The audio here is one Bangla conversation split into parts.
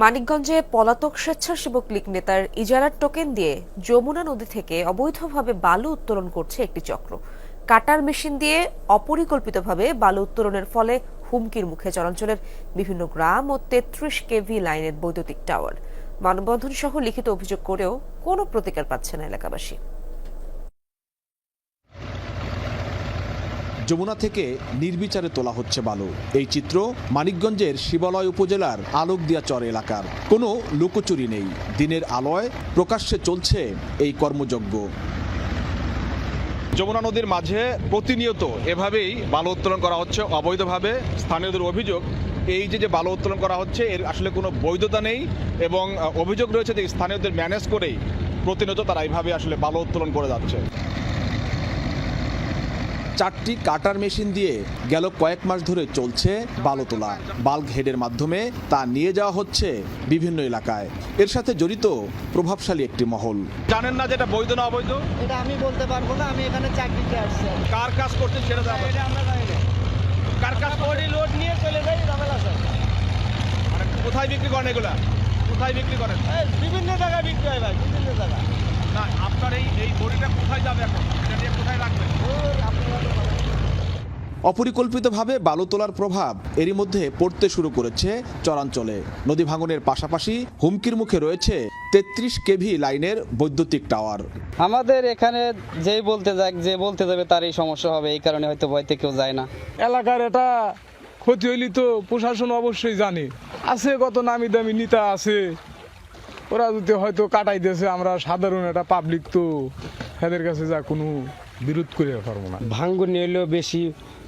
মানিকগঞ্জে পলাতক স্বেচ্ছাসেবক লীগ নেতার ইজারার টোকেন দিয়ে যমুনা নদী থেকে অবৈধভাবে বালু উত্তোলন করছে একটি চক্র। কাটার মেশিন দিয়ে অপরিকল্পিতভাবে বালু উত্তোলনের ফলে হুমকির মুখে চলাচলের বিভিন্ন গ্রাম ও তেত্রিশ কেভি লাইনের বৈদ্যুতিক টাওয়ার। মানববন্ধন সহ লিখিত অভিযোগ করেও কোনো প্রতিকার পাচ্ছে না এলাকাবাসী। যমুনা থেকে নির্বিচারে তোলা হচ্ছে বালু। এই চিত্র মানিকগঞ্জের শিবালয় উপজেলার আলোকদিয়া চর এলাকার। কোনো লুকোচুরি নেই। দিনের আলোয় প্রকাশ্যে চলছে এই কর্মযজ্ঞ। যমুনা নদীর মাঝে প্রতিনিয়ত এভাবেই বালু উত্তোলন করা হচ্ছে। অবৈধভাবে স্থানীয়দের অভিযোগ এই যে যে বালু উত্তোলন করা হচ্ছে, এর আসলে কোনো বৈধতা নেই এবং অভিযোগ রয়েছে যে স্থানীয়দের ম্যানেজ করেই প্রতিনিয়ত তারা এইভাবে আসলে বালু উত্তোলন করে যাচ্ছে। চারটি কাটার মেশিন দিয়ে গেল কয়েক মাস ধরে চলছে বালু তোলা। বাল্ক হেডের মাধ্যমে তা নিয়ে যাওয়া হচ্ছে বিভিন্ন এলাকায়। এর সাথে জড়িত প্রভাবশালী একটি মহল। জানেন না যেটা বৈধ না অবৈধ? এটা আমি বলতে পারব না আমি এখানে চাকরিতে আসছি। কার কাজ সেটা জানা এটা আমরা জানি না। কার কাজ বডি লোড নিয়ে চলে যাই ঝামেলা স্যার মানে কোথায় বিক্রি করেন এগুলা? কোথায় বিক্রি করেন? বিভিন্ন জায়গায় বিক্রি হয় ভাই বিভিন্ন জায়গায়। না আপনার এই এই বড়িটা কোথায় যাবে এখন এটা নিয়ে কোথায় রাখবেন ওই আপনারা তো বলেন। অপরিকল্পিতভাবে বালু তোলার প্রভাব এরই মধ্যে পড়তে শুরু করেছে চরাঞ্চলে। নদী ভাঙনের পাশাপাশি হুমকির মুখে রয়েছে তেত্রিশ কেভি লাইনের বৈদ্যুতিক টাওয়ার। আমাদের এখানে যেই বলতে যাক যে বলতে যাবে তারই সমস্যা হবে এই কারণে হয়তো ভয়তে কেউ যায় না। এলাকার এটা ক্ষতি হইলে তো প্রশাসন অবশ্যই জানে। আছে কত নামি দামি নেতা আছে ওরা যদি হয়তো কাটাই দিয়েছে আমরা সাধারণ একটা পাবলিক তো এদের কাছে যা কোনো বিরোধ করে পারব না। ভাঙ্গন এলেও বেশি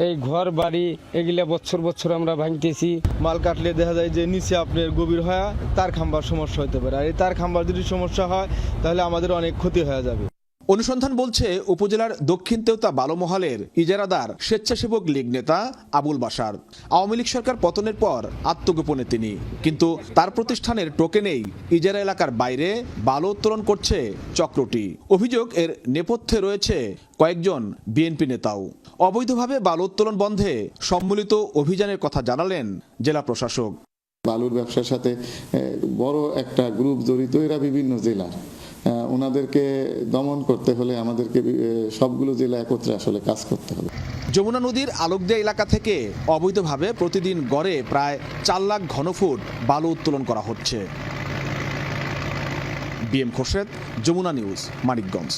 এই ঘর বাড়ি এগুলা বছর বছর আমরা ভাঙতেছি। মাল কাটলে দেখা যায় যে নিচে আপনার গভীর হয় তার খাম্বার সমস্যা হতে পারে। আর এই তার খাম্বার যদি সমস্যা হয় তাহলে আমাদের অনেক ক্ষতি হয়ে যাবে। অনুসন্ধান বলছে, উপজেলার দক্ষিণ তেওতা বালুমহালের ইজারাদার স্বেচ্ছাসেবক লীগ নেতা আবুল বাসার আওয়ামী লীগ সরকার পতনের পর আত্মগোপনে তিনি। কিন্তু তার প্রতিষ্ঠানের টোকেনেই ইজারা এলাকার বাইরে বালু উত্তোলন করছে চক্রটি। অভিযোগ, এর নেপথ্যে রয়েছে কয়েকজন বিএনপি নেতাও। অবৈধভাবে বালু উত্তোলন বন্ধে সম্মিলিত অভিযানের কথা জানালেন জেলা প্রশাসক। বালুর ব্যবসার সাথে বড় একটা গ্রুপ জড়িত, এরা বিভিন্ন জেলার। ওনাদেরকে দমন করতে হলে আমাদেরকে সবগুলো জেলা একত্রে আসলে কাজ করতে হবে। যমুনা নদীর আলোকদিয়া এলাকা থেকে অবৈধভাবে প্রতিদিন গড়ে প্রায় চার লাখ ঘনফুট বালু উত্তোলন করা হচ্ছে। BM Khorshed, Jamuna news, Manikganj.